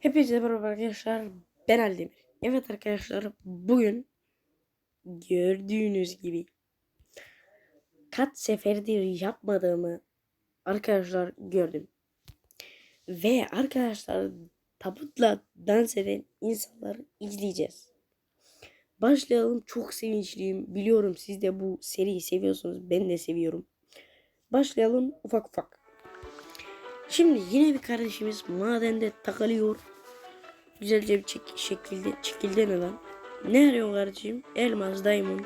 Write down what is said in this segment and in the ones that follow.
Hepinize merhaba arkadaşlar. Ben Aldemir. Evet arkadaşlar bugün gördüğünüz gibi kaç seferdir yapmadığımı arkadaşlar gördüm. Ve arkadaşlar tabutla dans eden insanları izleyeceğiz. Başlayalım. Çok sevinçliyim. Biliyorum siz de bu seriyi seviyorsunuz. Ben de seviyorum. Başlayalım ufak ufak. Şimdi yine bir kardeşimiz madende takılıyor. Güzelce bir çek şekilde şekilde ne lan? Ne arıyorsun kardeşim? Elmas diamond.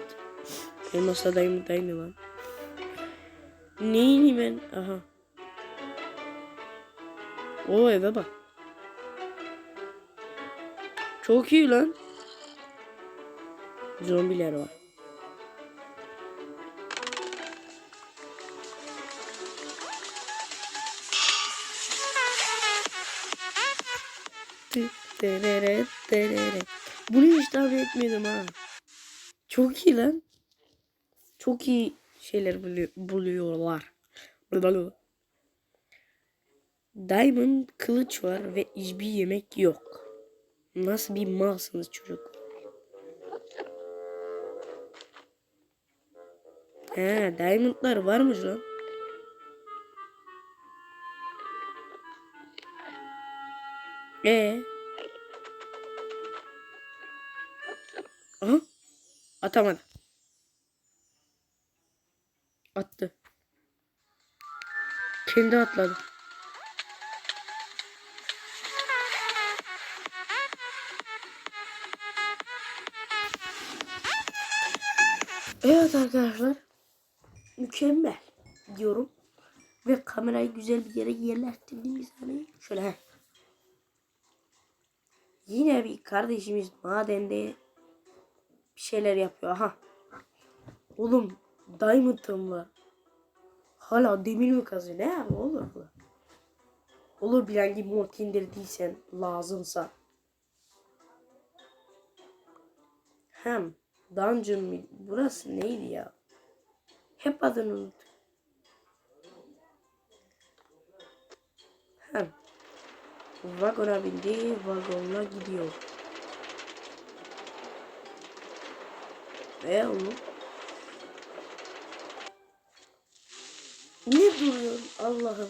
Elmasla diamond aynı lan. Neyini ben? Aha. O eve bak. Çok iyi lan. Zombiler var. Tı terere terere. Bunu hiç tahmin etmiyordum ha. Çok iyi lan. Çok iyi şeyler bulu- buluyorlar. Diamond kılıç var ve hiçbir yemek yok. Nasıl bir malsınız çocuk? He, diamondlar varmış lan. E Aha. Atamadı. Attı. Kendi atladı. Evet arkadaşlar. Mükemmel diyorum. Ve kamerayı güzel bir yere yerleştirdim bir saniye. Şöyle. Yine bir kardeşimiz madende bir şeyler yapıyor. Aha. Oğlum diamond'ım var. Hala demir mi kazıyor? Ne abi olur bu? Olur bir hangi mod indirdiysen lazımsa. Hem dungeon mi? Burası neydi ya? Hep adını unuttum. Hem vagona bindi, vagonla gidiyor. E oğlum. Ne duruyorsun Allah'ım?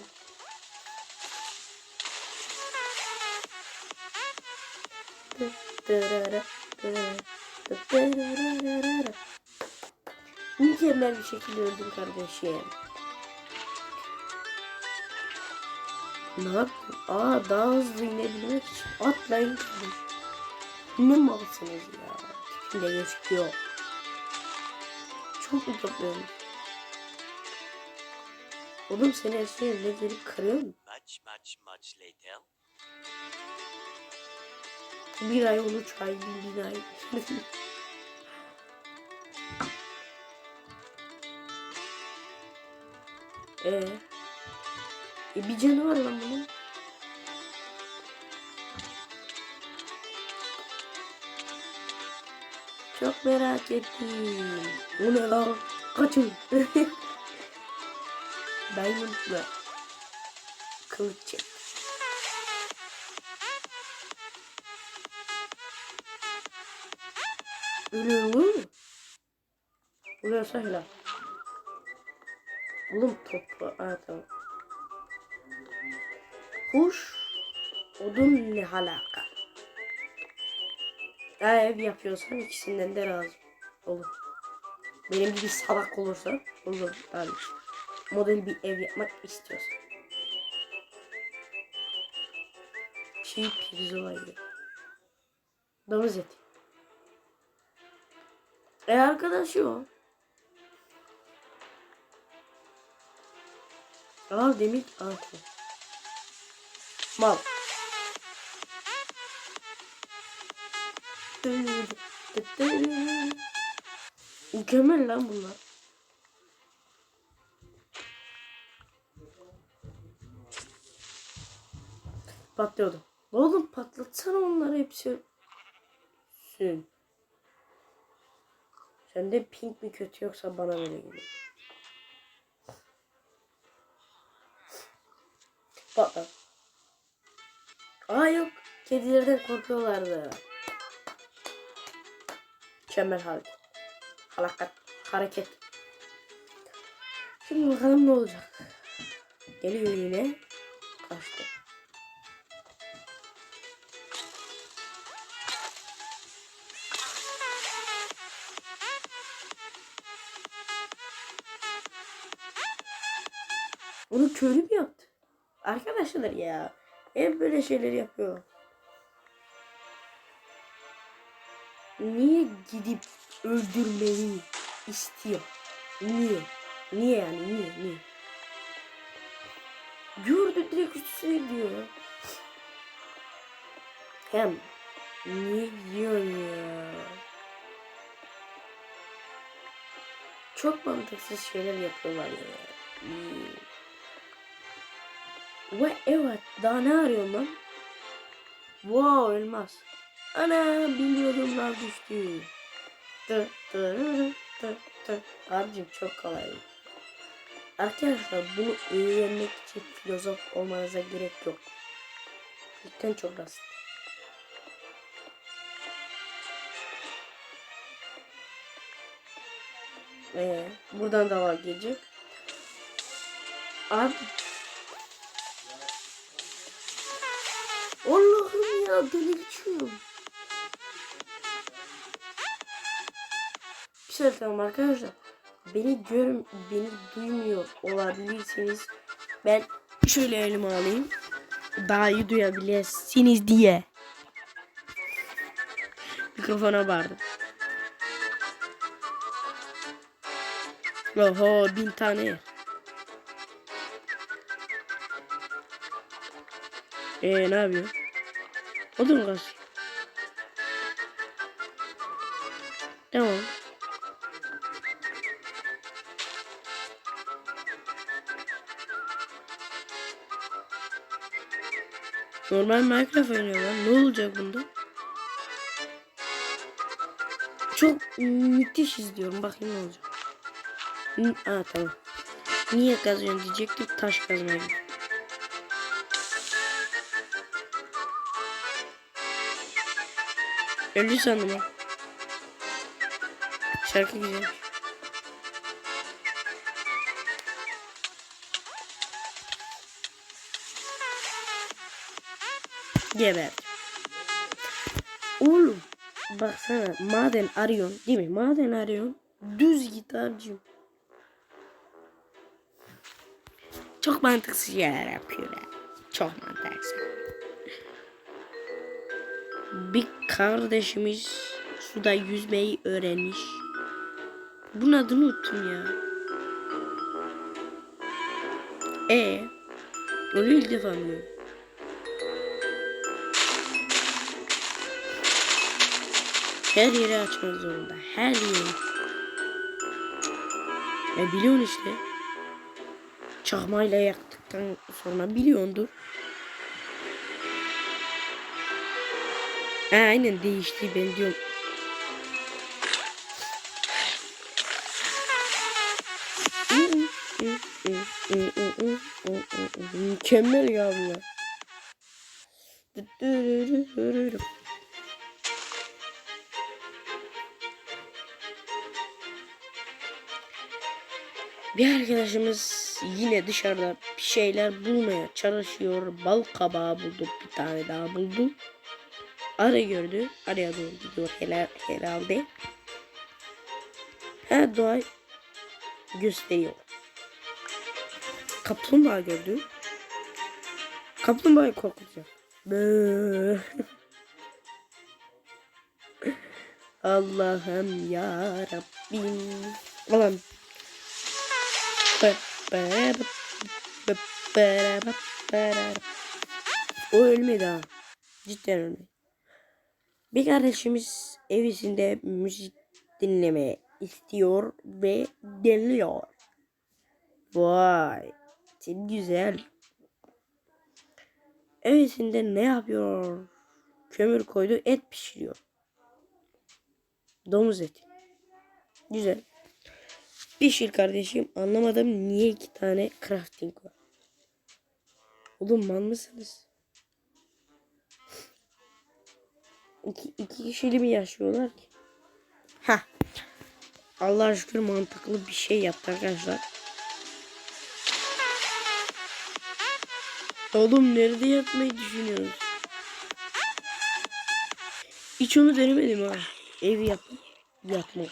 Mükemmel bir şekilde öldüm kardeşim. Ne yaptın? Aa daha hızlı inebilmek için atlayın dedim. Ne malsınız ya? Tipinde gözüküyor. Çok mu? Oğlum seni şeyi ne gelip kırıyor mu? Much, much, much later. Bir ay, on üç ay, bir bin ay. Ee, e bir canı var lan bunun. Çok merak ettim. Bu ne lan? Kaçın. Diamond'la kılıç çek. Ölüyor mu? Ölüyorsa helal. Oğlum topu. Aa tamam. Kuş. Odun ne alaka? Ha, ev yapıyorsan ikisinden de razı olur. Benim gibi salak olursa olur tabii. Model bir ev yapmak istiyorsan. Çiğ pirzola gibi. Domuz eti. E arkadaşı o. Al demir altı. Mal. Mükemmel lan bunlar. Patlıyordu. Oğlum patlatsana onları hepsi. Sün. Sende pink mi kötü yoksa bana böyle geliyor. Patla. Aa yok. Kedilerden korkuyorlardı. Mükemmel hareket. Halakat. Hareket. Şimdi bakalım ne olacak. Geliyor yine. Kaçtı. Onu köylü mü yaptı? Arkadaşlar ya. Hep böyle şeyler yapıyor. Niye gidip öldürmeyi istiyor? Niye? Niye yani? Niye? Niye? Gördü direkt üstüne gidiyor. Hem niye gidiyorsun ya? Çok mantıksız şeyler yapıyorlar ya. Ve evet daha ne arıyorum lan? Wow elmas. Ana bilmiyordum lan düştü. Rı tı tı. Abicim çok kolay. Arkadaşlar bunu öğrenmek için filozof olmanıza gerek yok. Cidden çok basit. Ee, buradan da var gelecek. Abi Allah'ım ya delirtiyorum. Bir tamam arkadaşlar. Beni görüm, beni duymuyor olabilirsiniz. Ben şöyle elime alayım. Daha iyi duyabilirsiniz diye. Mikrofona bağırdım. Oho bin tane. Ee ne yapıyor? O da mı kasıyor? Tamam. Normal Minecraft oynuyorlar. Ne olacak bunda? Çok müthiş izliyorum. Bakayım ne olacak. Aa tamam. Niye kazıyorsun diyecektim. Taş kazmaya. Öldü sandım. Şarkı güzel. Geber. Oğlum baksana maden arıyorsun değil mi? Maden arıyorsun. Düz git. Çok mantıksız şeyler yapıyorlar. Çok mantıksız. Bir kardeşimiz suda yüzmeyi öğrenmiş. Bunun adını unuttum ya. E onu ilk defa biliyorum. Her yeri açmak zorunda. Her yeri. E biliyorsun işte. Çakmayla yaktıktan sonra biliyordur. Ha, aynen değişti ben diyorum. Mükemmel ya bunlar. Bir arkadaşımız yine dışarıda bir şeyler bulmaya çalışıyor. Bal kabağı buldu. Bir tane daha buldu. Arı gördü. Araya doğru gidiyor hela- herhalde. Her doğa gösteriyor. Kaplumbağa gördü. Kaplumbağayı korkutacak. Allah'ım ya Rabbim. Ulan. O ölmedi ha. Cidden ölmedi. Bir kardeşimiz evisinde müzik dinlemeye istiyor ve dinliyor. Vay. Çok güzel. Evisinde ne yapıyor? Kömür koydu, et pişiriyor. Domuz eti. Güzel. Pişir kardeşim. Anlamadım niye iki tane crafting var. Oğlum mal mısınız? İki, iki kişili mi yaşıyorlar ki? Ha. Allah'a şükür mantıklı bir şey yaptı arkadaşlar. Oğlum nerede yatmayı düşünüyoruz? Hiç onu denemedim ha. Ev yapıp yatma.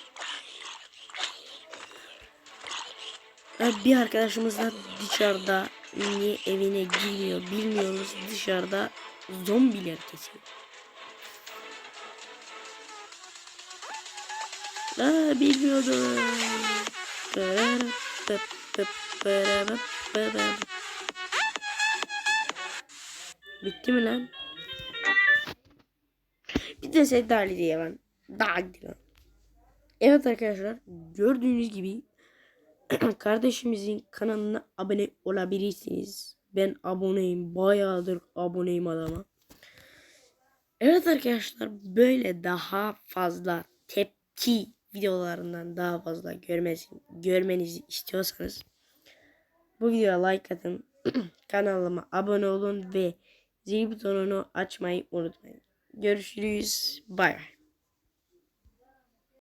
Bir arkadaşımız da dışarıda niye evine girmiyor bilmiyoruz. Dışarıda zombiler kesiyor. Aa, bilmiyordum. Bitti mi lan? Bir de set dahil diye ben. Daha. Evet arkadaşlar gördüğünüz gibi kardeşimizin kanalına abone olabilirsiniz. Ben aboneyim. Bayağıdır aboneyim adama. Evet arkadaşlar böyle daha fazla tepki videolarından daha fazla görmesi, görmenizi istiyorsanız bu videoya like atın. Kanalıma abone olun ve zil butonunu açmayı unutmayın. Görüşürüz. Bay bay.